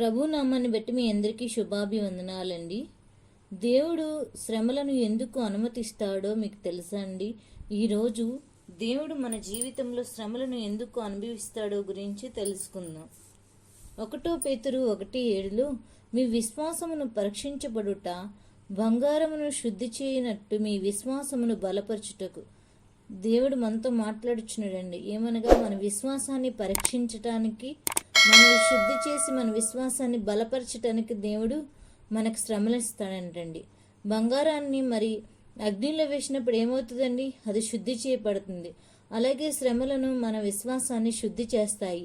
ప్రభునామాన్ని బట్టి మీ అందరికీ శుభాభివందనాలండి. దేవుడు శ్రమలను ఎందుకు అనుమతిస్తాడో మీకు తెలుసా అండి? ఈరోజు దేవుడు మన జీవితంలో శ్రమలను ఎందుకు అనుభవిస్తాడో గురించి తెలుసుకుందాం. ఒకటో పేతురు ఒకటి ఏడులో మీ విశ్వాసమును పరీక్షించబడుట బంగారమును శుద్ధి చేయనట్టు మీ విశ్వాసమును బలపరచుటకు. దేవుడు మనతో మాట్లాడుచున్నాడండి. ఏమనగా మన విశ్వాసాన్ని పరీక్షించటానికి మనం శుద్ధి చేసి మన విశ్వాసాన్ని బలపరచటానికి దేవుడు మనకు శ్రమలిస్తాడంటండి బంగారాన్ని మరి అగ్నిలో వేసినప్పుడు ఏమవుతుందండి? అది శుద్ధి చేయబడుతుంది. అలాగే శ్రమలను మన విశ్వాసాన్ని శుద్ధి చేస్తాయి.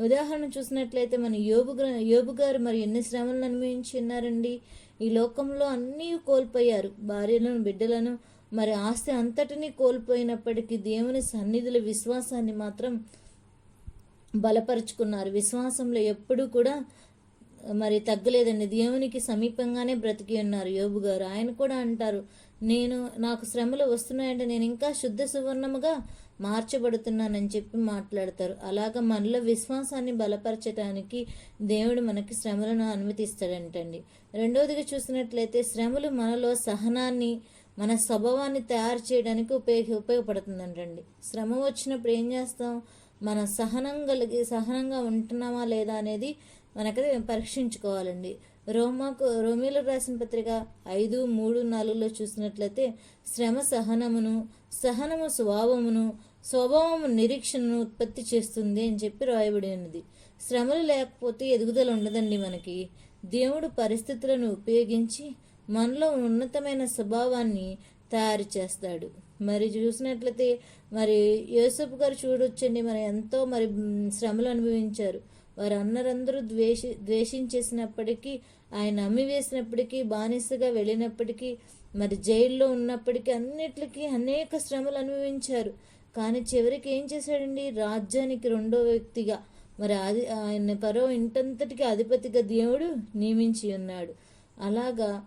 ఉదాహరణ చూసినట్లయితే మన యోబు యోబు గారు మరి ఎన్ని శ్రమలను అనుభవించి ఉన్నారండి ఈ లోకంలో అన్నీ కోల్పోయారు. భార్యలను బిడ్డలను మరి ఆస్తి అంతటినీ కోల్పోయినప్పటికీ దేవుని సన్నిధుల విశ్వాసాన్ని మాత్రం బలపరుచుకున్నారు. విశ్వాసంలో ఎప్పుడూ కూడా మరి తగ్గలేదండి. దేవునికి సమీపంగానే బ్రతికి ఉన్నారు యోబు గారు. ఆయన కూడా అంటారు నేను నాకు శ్రమలు వస్తున్నాయంటే నేను ఇంకా శుద్ధ సువర్ణముగా మార్చబడుతున్నానని చెప్పి మాట్లాడతారు. అలాగ మనలో విశ్వాసాన్ని బలపరచడానికి దేవుడు మనకి శ్రమలను అనుమతిస్తాడంటండి. రెండవదిగా చూసినట్లయితే శ్రమలు మనలో సహనాన్ని మన స్వభావాన్ని తయారు చేయడానికి ఉపయోగ ఉపయోగపడుతుందంటండి. శ్రమ వచ్చినప్పుడు ఏం చేస్తాం? మన సహనం కలిగి సహనంగా ఉంటున్నామా లేదా అనేది మనకైతే పరీక్షించుకోవాలండి. రోమాకు రోమిలో రాసిన పత్రిక ఐదు మూడు నాలుగులో చూసినట్లయితే శ్రమ సహనమును సహనము స్వభావమును స్వభావము నిరీక్షణను ఉత్పత్తి చేస్తుంది అని చెప్పి రాయబడి ఉన్నది. శ్రమలు లేకపోతే ఎదుగుదల ఉండదండి మనకి. దేవుడు పరిస్థితులను ఉపయోగించి మనలో ఉన్నతమైన స్వభావాన్ని తయారు చేస్తాడు. మరి చూసినట్లయితే మరి యోసఫ్ గారు చూడొచ్చండి. మరి ఎంతో మరి శ్రమలు అనుభవించారు. వారు అన్నరందరూ ద్వేషి ద్వేషించేసినప్పటికీ ఆయన అమ్మివేసినప్పటికీ బానిసగా వెళ్ళినప్పటికీ మరి జైల్లో ఉన్నప్పటికీ అన్నిటికీ అనేక శ్రమలు అనుభవించారు. కానీ చివరికి ఏం చేశాడండి? రాజ్యానికి రెండో వ్యక్తిగా మరి అది ఆయన పరో ఇంటంతటికి అధిపతిగా దేవుడు నియమించి ఉన్నాడు. అలాగా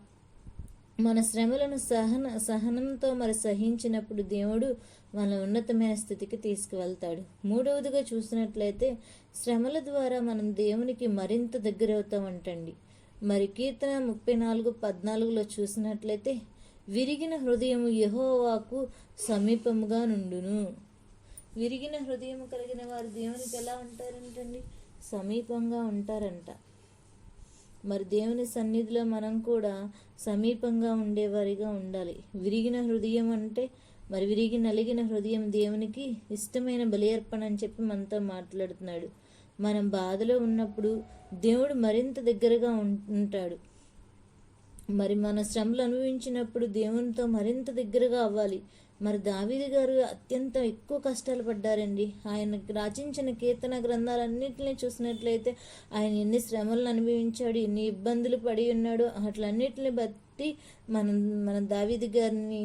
మన శ్రమలను సహన సహనంతో మరి సహించినప్పుడు దేవుడు మన ఉన్నతమైన స్థితికి తీసుకువెళ్తాడు. మూడవదిగా చూసినట్లయితే శ్రమల ద్వారా మనం దేవునికి మరింత దగ్గర అవుతామంటండి మరి కీర్తన ముప్పై నాలుగు పద్నాలుగులో చూసినట్లయితే విరిగిన హృదయము యహోవాకు సమీపముగా నుండును. విరిగిన హృదయం కలిగిన వారు దేవునికి ఎలా ఉంటారంటండి? సమీపంగా ఉంటారంట. మరి దేవుని సన్నిధిలో మనం కూడా సమీపంగా ఉండేవారిగా ఉండాలి. విరిగిన హృదయం అంటే మరి విరిగి నలిగిన హృదయం దేవునికి ఇష్టమైన బలియర్పణ అని చెప్పి మనతో మాట్లాడుతున్నాడు. మనం బాధలో ఉన్నప్పుడు దేవుడు మరింత దగ్గరగా ఉంటాడు. మరి మన శ్రమలు అనుభవించినప్పుడు దేవునితో మరింత దగ్గరగా అవ్వాలి. మరి దావీదు గారు అత్యంత ఎక్కువ కష్టాలు పడ్డారండి. ఆయన రచించిన కీర్తన గ్రంథాలన్నింటినీ చూసినట్లయితే ఆయన ఎన్ని శ్రమలను అనుభవించాడు ఎన్ని ఇబ్బందులు పడి ఉన్నాడు అట్లన్నిటిని బట్టి మనం మన దావీదు గారిని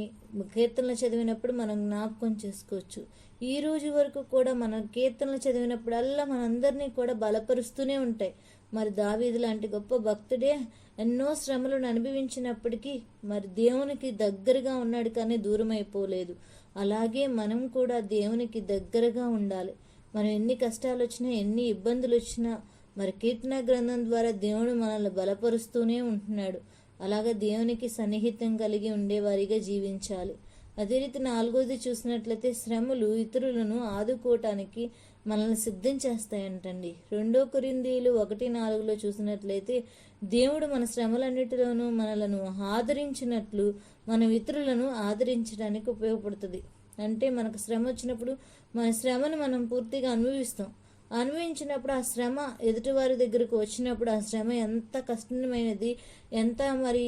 కీర్తనలు చదివినప్పుడు మనం జ్ఞాపకం చేసుకోవచ్చు. ఈ రోజు వరకు కూడా మన కీర్తనలు చదివినప్పుడల్లా మనందరినీ కూడా బలపరుస్తూనే ఉంటాయి. మరి దావీదు లాంటి గొప్ప భక్తుడే ఎన్నో శ్రమలను అనుభవించినప్పటికీ మరి దేవునికి దగ్గరగా ఉన్నాడు కానీ దూరం అయిపోలేదు అలాగే మనం కూడా దేవునికి దగ్గరగా ఉండాలి. మనం ఎన్ని కష్టాలు వచ్చినా ఎన్ని ఇబ్బందులు వచ్చినా మరి కీర్తన గ్రంథం ద్వారా దేవుడు మనల్ని బలపరుస్తూనే ఉంటున్నాడు. అలాగే దేవునికి సన్నిహితం కలిగి ఉండేవారిగా జీవించాలి. అదే రీతి నాలుగోది చూసినట్లయితే శ్రమలు ఇతరులను ఆదుకోవటానికి మనల్ని సిద్ధం చేస్తాయంటండి. రెండో కొరిందీలు ఒకటి నాలుగులో చూసినట్లయితే దేవుడు మన శ్రమలన్నిటిలోనూ మనలను ఆదరించినట్లు మనం ఇతరులను ఆదరించడానికి ఉపయోగపడుతుంది. అంటే మనకు శ్రమ వచ్చినప్పుడు మన శ్రమను మనం పూర్తిగా అనుభవిస్తాం. అనుభవించినప్పుడు ఆ శ్రమ ఎదుటివారి దగ్గరకు వచ్చినప్పుడు ఆ శ్రమ ఎంత కష్టమైనది ఎంత మరి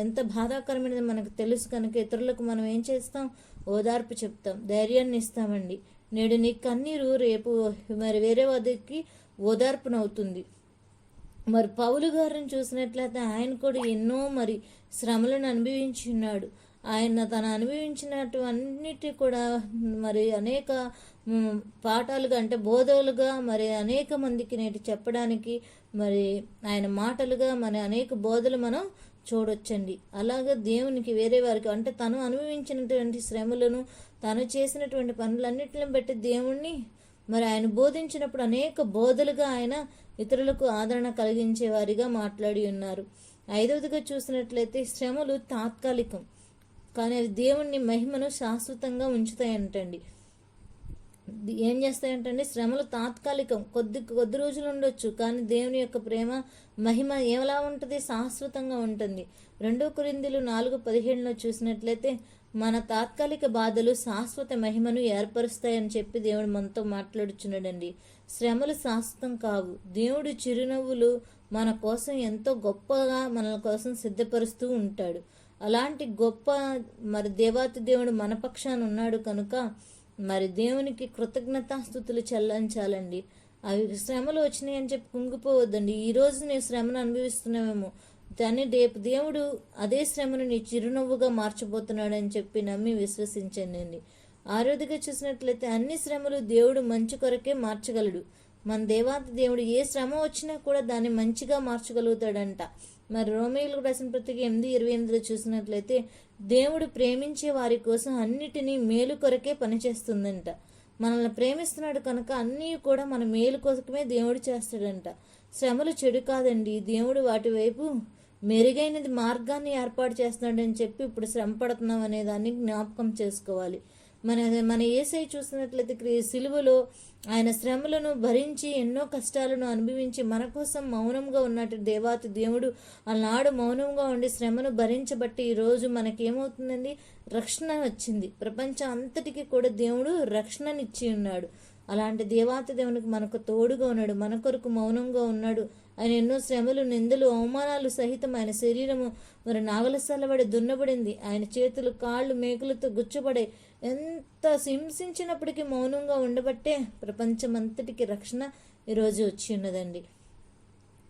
ఎంత బాధాకరమైనది మనకు తెలుసు కనుక ఇతరులకు మనం ఏం చేస్తాం? ఓదార్పు చెప్తాం. ధైర్యాన్ని ఇస్తామండి. నేడు నీ కన్నీరు రేపు మరి వేరే వారికి ఓదార్పునవుతుంది. మరి పౌలు గారిని చూసినట్లయితే ఆయన కూడా ఎన్నో మరి శ్రమలను అనుభవించి ఉన్నాడు. ఆయన తను అనుభవించినటువన్నిటి కూడా మరి అనేక పాఠాలుగా అంటే బోధలుగా మరి అనేక మందికి నేటి చెప్పడానికి మరి ఆయన మాటలుగా మరి అనేక బోధలు మనం చూడొచ్చండి. అలాగే దేవునికి వేరే వారికి అంటే తను అనుభవించినటువంటి శ్రమలను తను చేసినటువంటి పనులన్నిటిని బట్టి దేవుణ్ణి మరి ఆయన బోధించినప్పుడు అనేక బోధలుగా ఆయన ఇతరులకు ఆదరణ కలిగించే వారిగా మాట్లాడి ఉన్నారు. ఐదవదిగా చూసినట్లయితే శ్రమలు తాత్కాలికం. కానీ అవి దేవుణ్ణి మహిమను శాశ్వతంగా ఉంచుతాయంటండి. ఏం చేస్తాయంటే శ్రమలు తాత్కాలికం. కొద్ది కొద్ది రోజులు ఉండొచ్చు కానీ దేవుని యొక్క ప్రేమ మహిమ ఎలా ఉంటుంది? శాశ్వతంగా ఉంటుంది. రెండో కురిందులు నాలుగు పదిహేడులో చూసినట్లయితే మన తాత్కాలిక బాధలు శాశ్వత మహిమను ఏర్పరుస్తాయని చెప్పి దేవుడు మనతో మాట్లాడుచున్నాడండి. శ్రమలు శాశ్వతం కావు. దేవుడు చిరునవ్వులు మన కోసం ఎంతో గొప్పగా మన కోసం సిద్ధపరుస్తూ ఉంటాడు. అలాంటి గొప్ప మరి దేవాతి దేవుడు మన పక్షాన ఉన్నాడు కనుక మరి దేవునికి కృతజ్ఞతాస్థుతులు చెల్లించాలండి. అవి శ్రమలు వచ్చినాయి అని చెప్పి కుంగిపోవద్దండి. ఈ రోజు నేను శ్రమను అనుభవిస్తున్నామేమో దాన్ని రేపు దేవుడు అదే శ్రమను నీ చిరునవ్వుగా మార్చబోతున్నాడు అని చెప్పి నమ్మి విశ్వసించండి ఆరోగ్యగా చూసినట్లయితే అన్ని శ్రమలు దేవుడు మంచి కొరకే మార్చగలడు. మన దేవాతి దేవుడు ఏ శ్రమ వచ్చినా కూడా దాన్ని మంచిగా మార్చగలుగుతాడంట. మరి రోమేయులకు రాసిన పత్రిక ఎనిమిది ఇరవై ఎనిమిదిలో చూసినట్లయితే దేవుడు ప్రేమించే వారి కోసం అన్నిటినీ మేలు కొరకే పనిచేస్తుందంట. మనల్ని ప్రేమిస్తున్నాడు కనుక అన్నీ కూడా మన మేలు కోసమే దేవుడు చేస్తాడంట. శ్రమలు చెడు కాదండి. దేవుడు వాటి వైపు మెరుగైనది మార్గాన్ని ఏర్పాటు చేస్తున్నాడని చెప్పి ఇప్పుడు శ్రమ పడుతున్నాం అనే దాన్ని జ్ఞాపకం చేసుకోవాలి. మన మన ఏసై చూసినట్లయితే సిలువలో ఆయన శ్రమలను భరించి ఎన్నో కష్టాలను అనుభవించి మన కోసం మౌనంగా ఉన్నట్టు దేవాతి దేవుడు ఆనాడు మౌనంగా ఉండి శ్రమను భరించబట్టి ఈరోజు మనకేమవుతుందండి? రక్షణ వచ్చింది. ప్రపంచం అంతటికి కూడా దేవుడు రక్షణనిచ్చి ఉన్నాడు. అలాంటి దేవాతి దేవునికి మనకు తోడుగా ఉన్నాడు. మన కొరకు మౌనంగా ఉన్నాడు. ఆయన ఎన్నో శ్రమలు నిందలు అవమానాలు సహితం ఆయన శరీరము మరి నాగల సలబడి దున్నబడింది. ఆయన చేతులు కాళ్ళు మేకులతో గుచ్చబడే ఎంత హింసించినప్పటికీ మౌనంగా ఉండబట్టే ప్రపంచమంతటికి రక్షణ ఈరోజు వచ్చి ఉన్నదండి.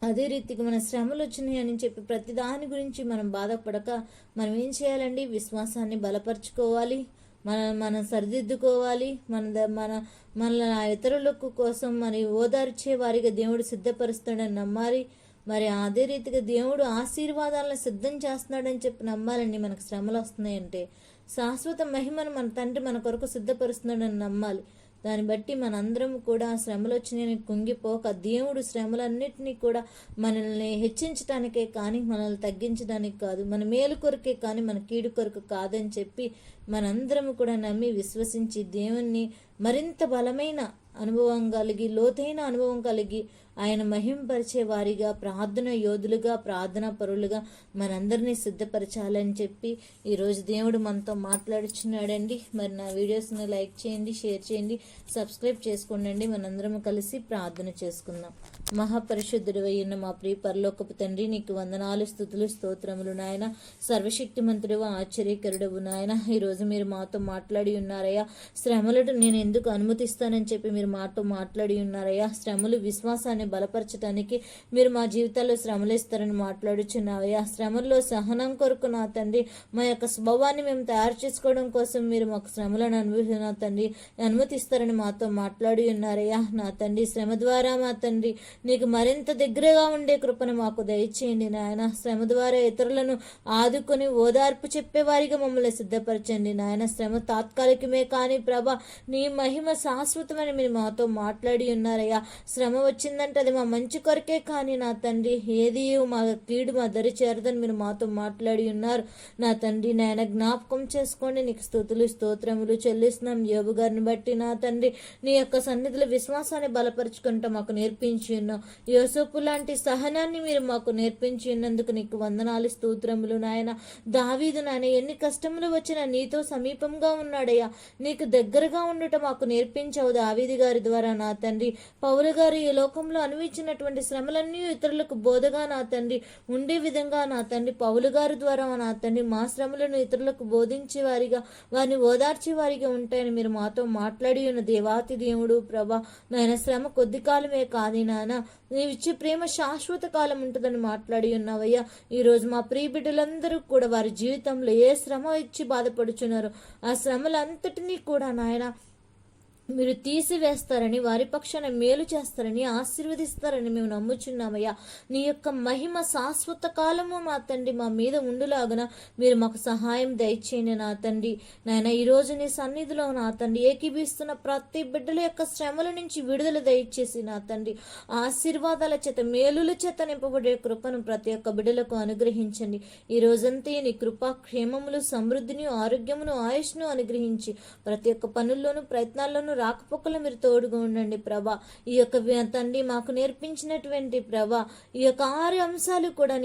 అదే రీతిగా మన శ్రమలు వచ్చినాయి అని చెప్పి ప్రతి దాని గురించి మనం బాధపడక మనం ఏం చేయాలండి? విశ్వాసాన్ని బలపరుచుకోవాలి. మన మనం సరిదిద్దుకోవాలి. మన ద- మన మన ఇతరులకు కోసం మరి ఓదార్చే వారిగా దేవుడు సిద్ధపరుస్తాడని నమ్మాలి. మరి అదే రీతిగా దేవుడు ఆశీర్వాదాలను సిద్ధం చేస్తున్నాడని చెప్పి నమ్మాలండి మనకు శ్రమలు వస్తున్నాయంటే. శాశ్వత మహిమను మన తండ్రి మన కొరకు సిద్ధపరుస్తున్నాడని నమ్మాలి. దాన్ని బట్టి మనందరం కూడా శ్రమలు వచ్చినాయని కుంగిపోక దేవుడు శ్రమలన్నిటినీ కూడా మనల్ని హెచ్చించడానికే కానీ మనల్ని తగ్గించడానికి కాదు మన మేలు కొరకే కానీ మన కీడు కొరకు కాదని చెప్పి మనందరం కూడా నమ్మి విశ్వసించి దేవుణ్ణి మరింత బలమైన అనుభవం కలిగి లోతైన అనుభవం కలిగి ఆయన మహింపరిచే వారిగా ప్రార్థన యోధులుగా ప్రార్థన పరులుగా మనందరినీ సిద్ధపరచాలని చెప్పి ఈరోజు దేవుడు మనతో మాట్లాడుచున్నాడండి. మరి నా వీడియోస్ని లైక్ చేయండి షేర్ చేయండి సబ్స్క్రైబ్ చేసుకోండి మనందరం కలిసి ప్రార్థన చేసుకుందాం. మహాపరిశుద్ధుడు అయిన మా ప్రియ పరలోకపు తండ్రి నీకు వందనాలు స్థుతులు స్తోత్రములు నాయన. సర్వశక్తిమంతుడు ఆశ్చర్యకరుడవు నాయన. ఈరోజు మీరు మాతో మాట్లాడి ఉన్నారయ్యా. శ్రమలను నేను ఎందుకు అనుమతిస్తానని చెప్పి మీరు మాతో మాట్లాడి ఉన్నారయ్యా. శ్రమలు విశ్వాసాన్ని బలపరచడానికి మీరు మా జీవితాల్లో శ్రమలు ఇస్తారని మాట్లాడుచున్నావయ్యా. శ్రమల్లో సహనం కొరకు నా తండ్రి మా యొక్క స్వభావాన్ని మేము తయారు చేసుకోవడం కోసం మీరు మాకు శ్రమలను అనుభవి నా తండ్రి అనుమతిస్తారని మాతో మాట్లాడి ఉన్నారయ్యా. నా తండ్రి శ్రమ ద్వారా మా తండ్రి నీకు మరింత దగ్గరగా ఉండే కృపను మాకు దయచేయండి నాయన. శ్రమ ద్వారా ఇతరులను ఆదుకొని ఓదార్పు చెప్పేవారిగా మమ్మల్ని సిద్ధపరచండి నాయన. శ్రమ తాత్కాలికమే కానీ ప్రభ నీ మహిమ శాశ్వతమని మీరు మాతో మాట్లాడి ఉన్నారయ్యా. శ్రమ వచ్చిందంటే అది మా మంచి కొరకే కానీ నా తండ్రి ఏది మా కీడు మా దరి చేరదని మీరు మాతో మాట్లాడి ఉన్నారు. నా తండ్రి నాయన జ్ఞాపకం చేసుకోండి. నీకు స్థుతులు స్తోత్రములు చెల్లిస్తున్నాం. యోబు గారిని బట్టి నా తండ్రి నీ యొక్క సన్నిధిలో విశ్వాసాన్ని బలపరుచుకుంటా మాకు నేర్పించి ఉన్నావు యోసపు లాంటి సహనాన్ని మీరు మాకు నేర్పించి ఉన్నందుకు నీకు వందనాలు స్తోత్రములు నాయన. దావీదు నాయన ఎన్ని కష్టములు వచ్చినా నీతో సమీపంగా ఉన్నాడయ్యా. నీకు దగ్గరగా ఉండటం మాకు నేర్పించావు దావీది గారి ద్వారా నా తండ్రి. పౌలు గారు ఈ లోకంలో అనుభవించినటువంటి శ్రమలన్నీ ఇతరులకు బోధగా నా తండ్రి. ఉండే విధంగా నా తండ్రి పౌలు గారి ద్వారా నా తండ్రి మా శ్రమలను ఇతరులకు బోధించే వారిగా వారిని ఓదార్చే వారిగా ఉంటాయని మీరు మాతో మాట్లాడి ఉన్న దేవాతి దేవుడు ప్రభా. నాయన శ్రమ కొద్ది కాలమే కాదు నాయన. నీవిచ్చే ప్రేమ శాశ్వత కాలం ఉంటుందని మాట్లాడి ఉన్నావయ్యా. ఈరోజు మా ప్రియ బిడ్డలందరూ కూడా వారి జీవితంలో ఏ శ్రమ ఇచ్చి బాధపడుచున్నారో? ఆ శ్రమలంతటినీ కూడా నాయన మీరు తీసివేస్తారని వారి పక్షాన మేలు చేస్తారని ఆశీర్వదిస్తారని మేము నమ్ముచున్నామయ్యా. నీ యొక్క మహిమ శాశ్వత కాలము మా తండ్రి మా మీద ఉండులాగున మీరు మాకు సహాయం దయచేయండి నా తండ్రి. నాయన ఈ నీ సన్నిధిలో నా తండ్రి ఏకీభిస్తున్న ప్రతి బిడ్డల యొక్క శ్రమల నుంచి విడుదల దయచేసి నా తండ్రి. ఆశీర్వాదాల చేత మేలుల చేత నింపబడే కృపను ప్రతి ఒక్క బిడ్డలకు అనుగ్రహించండి. ఈ రోజంతా నీ కృపా క్షేమములు సమృద్ధిని ఆరోగ్యమును ఆయుష్ను అనుగ్రహించి ప్రతి ఒక్క పనుల్లోనూ ప్రయత్నాల్లోనూ రాకపోకలు మీరు తోడుగా ఉండండి ప్రభా. ఈ యొక్క తండ్రి మాకు నేర్పించినటువంటి ప్రభా ఈ యొక్క ఆరు అంశాలు కూడా